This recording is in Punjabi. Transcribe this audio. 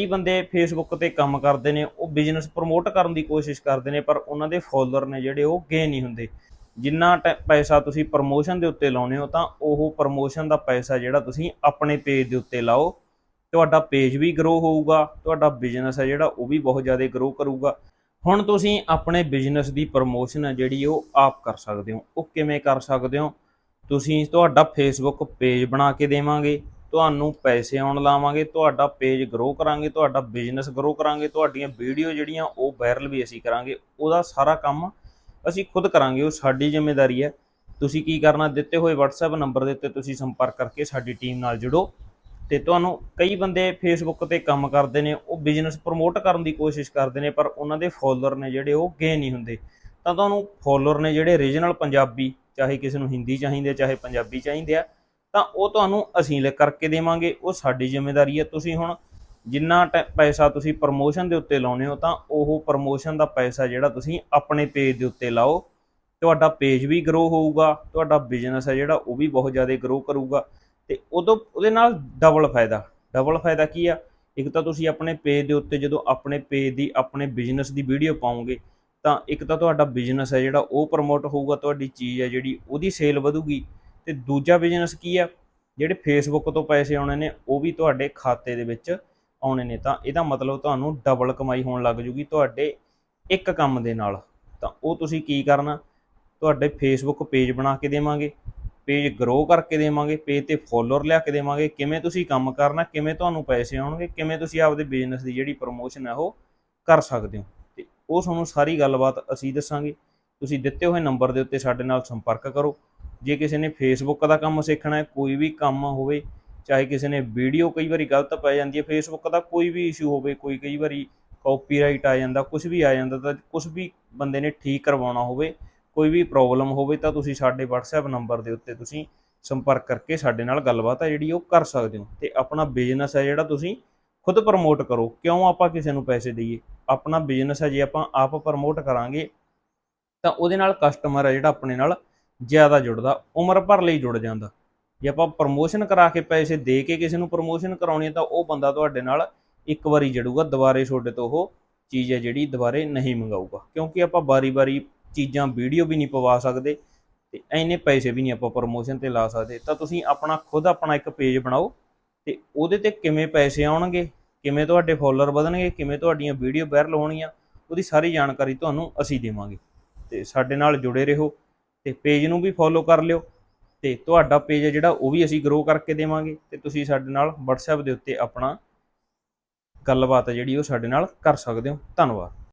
ਕਈ ਬੰਦੇ ਫੇਸਬੁੱਕ ਤੇ ਕੰਮ ਕਰਦੇ ਨੇ, ਉਹ ਬਿਜ਼ਨਸ ਪ੍ਰਮੋਟ ਕਰਨ ਦੀ ਕੋਸ਼ਿਸ਼ ਕਰਦੇ ਨੇ, ਪਰ ਉਹਨਾਂ ਦੇ ਫੋਲੋਅਰ ਨੇ ਜਿਹੜੇ, ਉਹ ਗੇਨ ਨਹੀਂ ਹੁੰਦੇ। ਜਿੰਨਾ ਪੈਸਾ ਤੁਸੀਂ ਪ੍ਰਮੋਸ਼ਨ ਦੇ ਉੱਤੇ ਲਾਉਨੇ ਹੋ, ਤਾਂ ਉਹ ਪ੍ਰਮੋਸ਼ਨ ਦਾ ਪੈਸਾ ਜਿਹੜਾ ਤੁਸੀਂ ਆਪਣੇ ਪੇਜ ਦੇ ਉੱਤੇ ਲਾਓ। ਤੁਹਾਡਾ ਪੇਜ ਵੀ ਗਰੋ ਹੋਊਗਾ, ਤੁਹਾਡਾ ਬਿਜ਼ਨਸ ਹੈ ਜਿਹੜਾ, ਉਹ ਵੀ ਬਹੁਤ ਜ਼ਿਆਦਾ ਗਰੋ ਕਰੂਗਾ। ਹੁਣ ਤੁਸੀਂ ਆਪਣੇ ਬਿਜ਼ਨਸ ਦੀ ਪ੍ਰਮੋਸ਼ਨ ਹੈ ਜਿਹੜੀ, ਉਹ ਆਪ ਕਰ ਸਕਦੇ ਹੋ। ਉਹ ਕਿਵੇਂ ਕਰ ਸਕਦੇ ਹੋ? ਤੁਸੀਂ ਤੁਹਾਡਾ ਫੇਸਬੁੱਕ ਪੇਜ ਬਣਾ ਕੇ ਦੇਵਾਂਗੇ। ਤੁਹਾਨੂੰ ਪੈਸੇ ਆਉਣ ਲਾਵਾਂਗੇ, ਤੁਹਾਡਾ ਪੇਜ ਗਰੋ ਕਰਾਂਗੇ, ਤੁਹਾਡਾ ਬਿਜ਼ਨਸ ਗਰੋ ਕਰਾਂਗੇ, ਤੁਹਾਡੀਆਂ ਵੀਡੀਓ ਜਿਹੜੀਆਂ ਉਹ ਵਾਇਰਲ ਵੀ ਅਸੀਂ ਕਰਾਂਗੇ, ਉਹਦਾ ਸਾਰਾ ਕੰਮ ਅਸੀਂ ਖੁਦ ਕਰਾਂਗੇ, ਉਹ ਸਾਡੀ ਜ਼ਿੰਮੇਵਾਰੀ ਹੈ। ਤੁਸੀਂ ਕੀ ਕਰਨਾ, ਦਿੱਤੇ ਹੋਏ WhatsApp ਨੰਬਰ ਦੇ ਉੱਤੇ ਤੁਸੀਂ ਸੰਪਰਕ ਕਰਕੇ ਸਾਡੀ ਟੀਮ ਨਾਲ ਜੁੜੋ ਤੇ ਤੁਹਾਨੂੰ ਕਈ ਬੰਦੇ ਫੇਸਬੁੱਕ ਤੇ ਕੰਮ ਕਰਦੇ ਨੇ, ਉਹ ਬਿਜ਼ਨਸ ਪ੍ਰਮੋਟ ਕਰਨ ਦੀ ਕੋਸ਼ਿਸ਼ ਕਰਦੇ ਨੇ, ਪਰ ਉਹਨਾਂ ਦੇ ਫੋਲੋਅਰ ਨੇ ਜਿਹੜੇ, ਉਹ ਗੇਨ ਨਹੀਂ ਹੁੰਦੇ। ਤਾਂ ਤੁਹਾਨੂੰ ਫੋਲੋਅਰ ਨੇ ਜਿਹੜੇ ਰੀਜਨਲ ਪੰਜਾਬੀ, ਚਾਹੇ ਕਿਸੇ ਨੂੰ ਹਿੰਦੀ ਚਾਹੀਦੇ, ਚਾਹੇ ਪੰਜਾਬੀ ਚਾਹੀਦੇ ਆ ਤਾਂ ਉਹ ਤੁਹਾਨੂੰ ਅਸੀਂ ਲਿਖ ਕਰਕੇ ਦੇਵਾਂਗੇ। ਉਹ ਸਾਡੀ ਜ਼ਿੰਮੇਵਾਰੀ ਹੈ। ਤੁਸੀਂ ਹੁਣ ਜਿੰਨਾ ਟੈ- ਪੈਸਾ ਤੁਸੀਂ ਪ੍ਰਮੋਸ਼ਨ ਦੇ ਉੱਤੇ ਲਾਉਨੇ ਹੋ, ਤਾਂ ਉਹ ਪ੍ਰਮੋਸ਼ਨ ਦਾ ਪੈਸਾ ਜਿਹੜਾ ਤੁਸੀਂ ਆਪਣੇ ਪੇਜ ਦੇ ਉੱਤੇ ਲਾਓ। ਤੁਹਾਡਾ ਪੇਜ ਵੀ ਗਰੋ ਹੋਊਗਾ। ਤੁਹਾਡਾ ਬਿਜ਼ਨਸ ਹੈ ਜਿਹੜਾ, ਉਹ ਵੀ ਬਹੁਤ ਜ਼ਿਆਦਾ ਗਰੋ ਕਰੂਗਾ। ਤੇ ਉਦੋਂ, ਉਹਦੇ ਨਾਲ ਡਬਲ ਫਾਇਦਾ। ਡਬਲ ਫਾਇਦਾ ਕੀ ਆ? ਇੱਕ ਤਾਂ ਤੁਸੀਂ ਆਪਣੇ ਪੇਜ ਦੇ ਉੱਤੇ ਜਦੋਂ ਆਪਣੇ ਪੇਜ ਦੀ, ਆਪਣੇ ਬਿਜ਼ਨਸ ਦੀ ਵੀਡੀਓ ਪਾਓਗੇ, ਤਾਂ ਇੱਕ ਤਾਂ ਤੁਹਾਡਾ ਬਿਜ਼ਨਸ ਹੈ ਜਿਹੜਾ, ਉਹ ਪ੍ਰਮੋਟ ਹੋਊਗਾ। ਤੁਹਾਡੀ ਚੀਜ਼ ਹੈ ਜਿਹੜੀ, ਉਹਦੀ ਸੇਲ ਵਧੂਗੀ। ਤੇ ਦੂਜਾ ਬਿਜ਼ਨਸ ਕੀ ਆ? ਜਿਹੜੇ ਫੇਸਬੁੱਕ ਤੋਂ ਪੈਸੇ ਆਉਣੇ ਨੇ, ਉਹ ਵੀ ਤੁਹਾਡੇ ਖਾਤੇ ਦੇ ਵਿੱਚ ਆਉਣੇ ਨੇ। ਤਾਂ ਇਹਦਾ ਮਤਲਬ ਤੁਹਾਨੂੰ ਡਬਲ ਕਮਾਈ ਹੋਣ ਲੱਗ ਜੂਗੀ ਤੁਹਾਡੇ ਇੱਕ ਕੰਮ ਦੇ ਨਾਲ। ਤਾਂ ਉਹ ਤੁਸੀਂ ਕੀ ਕਰਨਾ? ਤੁਹਾਡੇ ਫੇਸਬੁੱਕ ਪੇਜ ਬਣਾ ਕੇ ਦੇਵਾਂਗੇ ਪੇਜ ਗਰੋ ਕਰਕੇ ਦੇਵਾਂਗੇ ਪੇਜ ਤੇ ਫੋਲੋਅਰ ਲਿਆ ਕੇ ਦੇਵਾਂਗੇ। ਕਿਵੇਂ ਤੁਸੀਂ ਕੰਮ ਕਰਨਾ, ਕਿਵੇਂ ਤੁਹਾਨੂੰ ਪੈਸੇ ਆਉਣਗੇ, ਕਿਵੇਂ ਤੁਸੀਂ ਆਪਦੇ ਬਿਜ਼ਨਸ ਦੀ ਜਿਹੜੀ ਪ੍ਰੋਮੋਸ਼ਨ ਹੈ ਉਹ ਕਰ ਸਕਦੇ ਹੋ। ਤੇ ਉਹ ਤੁਹਾਨੂੰ ਸਾਰੀ ਗੱਲਬਾਤ ਅਸੀਂ ਦੱਸਾਂਗੇ। ਤੁਸੀਂ ਦਿੱਤੇ ਹੋਏ ਨੰਬਰ ਦੇ ਉੱਤੇ ਸਾਡੇ ਨਾਲ ਸੰਪਰਕ ਕਰੋ। ਜੇ ਕਿਸੇ ਨੇ ਫੇਸਬੁੱਕ ਦਾ ਕੰਮ ਸਿੱਖਣਾ ਹੈ, ਕੋਈ ਵੀ ਕੰਮ ਹੋਵੇ, ਚਾਹੇ ਕਿਸੇ ਨੇ ਵੀਡੀਓ ਕਈ ਵਾਰੀ ਗਲਤ ਪੈ ਜਾਂਦੀ ਹੈ ਫੇਸਬੁੱਕ ਦਾ ਕੋਈ ਵੀ ਇਸ਼ੂ ਹੋਵੇ, ਕੋਈ ਕਈ ਵਾਰੀ ਕਾਪੀਰਾਈਟ ਆ ਜਾਂਦਾ ਕੁਝ ਵੀ ਆ ਜਾਂਦਾ, ਤਾਂ ਕੁਝ ਵੀ ਬੰਦੇ ਨੇ ਠੀਕ ਕਰਵਾਉਣਾ ਹੋਵੇ, ਕੋਈ ਵੀ ਪ੍ਰੋਬਲਮ ਹੋਵੇ, ਤਾਂ ਤੁਸੀਂ ਸਾਡੇ WhatsApp ਨੰਬਰ ਦੇ ਉੱਤੇ ਤੁਸੀਂ ਸੰਪਰਕ ਕਰਕੇ ਸਾਡੇ ਨਾਲ ਗੱਲਬਾਤ ਹੈ ਜਿਹੜੀ ਉਹ ਕਰ ਸਕਦੇ ਹੋ। ਤੇ ਆਪਣਾ ਬਿਜ਼ਨਸ ਹੈ ਜਿਹੜਾ ਤੁਸੀਂ ਖੁਦ ਪ੍ਰਮੋਟ ਕਰੋ, ਕਿਉਂ ਆਪਾਂ ਕਿਸੇ ਨੂੰ ਪੈਸੇ ਦਈਏ? ਆਪਣਾ ਬਿਜ਼ਨਸ ਹੈ, ਜੇ ਆਪਾਂ ਆਪ ਪ੍ਰਮੋਟ ਕਰਾਂਗੇ, ਤਾਂ ਉਹਦੇ ਨਾਲ ਕਸਟਮਰ ਹੈ ਜਿਹੜਾ ਆਪਣੇ ਨਾਲ ਜ਼ਿਆਦਾ ਜੁੜਦਾ, ਉਮਰ ਭਰ ਲਈ ਜੁੜ ਜਾਂਦਾ। ਜੇ ਆਪਾਂ ਪ੍ਰਮੋਸ਼ਨ ਕਰਾ ਕੇ ਪੈਸੇ ਦੇ ਕੇ ਕਿਸੇ ਨੂੰ ਪ੍ਰਮੋਸ਼ਨ ਕਰਾਉਣੀ ਹੈ ਤਾਂ ਉਹ ਬੰਦਾ ਤੁਹਾਡੇ ਨਾਲ ਇੱਕ ਵਾਰੀ ਜੜੂਗਾ, ਦੁਬਾਰੇ ਤੁਹਾਡੇ ਤੋਂ ਉਹ ਚੀਜ਼ ਹੈ ਜਿਹੜੀ ਦੁਬਾਰੇ ਨਹੀਂ ਮੰਗਾਊਗਾ। ਕਿਉਂਕਿ ਆਪਾਂ ਬਾਰੀ-ਬਾਰੀ ਚੀਜ਼ਾਂ ਵੀਡੀਓ ਵੀ ਨਹੀਂ ਪਵਾ ਸਕਦੇ ਤੇ ਐਨੇ ਪੈਸੇ ਵੀ ਨਹੀਂ ਆਪਾਂ ਪ੍ਰਮੋਸ਼ਨ ਤੇ ਲਾ ਸਕਦੇ। ਤਾਂ ਤੁਸੀਂ ਆਪਣਾ ਖੁਦ ਆਪਣਾ ਇੱਕ ਪੇਜ ਬਣਾਓ ਤੇ ਉਹਦੇ ਤੇ ਕਿਵੇਂ ਪੈਸੇ ਆਉਣਗੇ, ਕਿਵੇਂ ਤੁਹਾਡੇ ਫੋਲੋਅਰ ਵਧਣਗੇ, ਕਿਵੇਂ ਤੁਹਾਡੀਆਂ ਵੀਡੀਓ ਵਾਇਰਲ ਹੋਣਗੀਆਂ, ਉਹਦੀ ਸਾਰੀ ਜਾਣਕਾਰੀ ਤੁਹਾਨੂੰ ਅਸੀਂ ਦੇਵਾਂਗੇ। ਤੇ ਸਾਡੇ ਨਾਲ ਜੁੜੇ ਰਹੋ। ਤੇ ਪੇਜ ਨੂੰ ਵੀ ਫੋਲੋ ਕਰ ਲਿਓ ਤੇ ਤੁਹਾਡਾ ਪੇਜ ਹੈ ਜਿਹੜਾ ਉਹ ਵੀ ਅਸੀਂ ਗਰੋ ਕਰਕੇ ਦੇਵਾਂਗੇ ਤੇ ਤੁਸੀਂ ਸਾਡੇ ਨਾਲ WhatsApp ਦੇ ਉੱਤੇ ਆਪਣਾ ਗੱਲਬਾਤ ਜਿਹੜੀ ਉਹ ਸਾਡੇ ਨਾਲ ਕਰ ਸਕਦੇ ਹੋ। ਧੰਨਵਾਦ।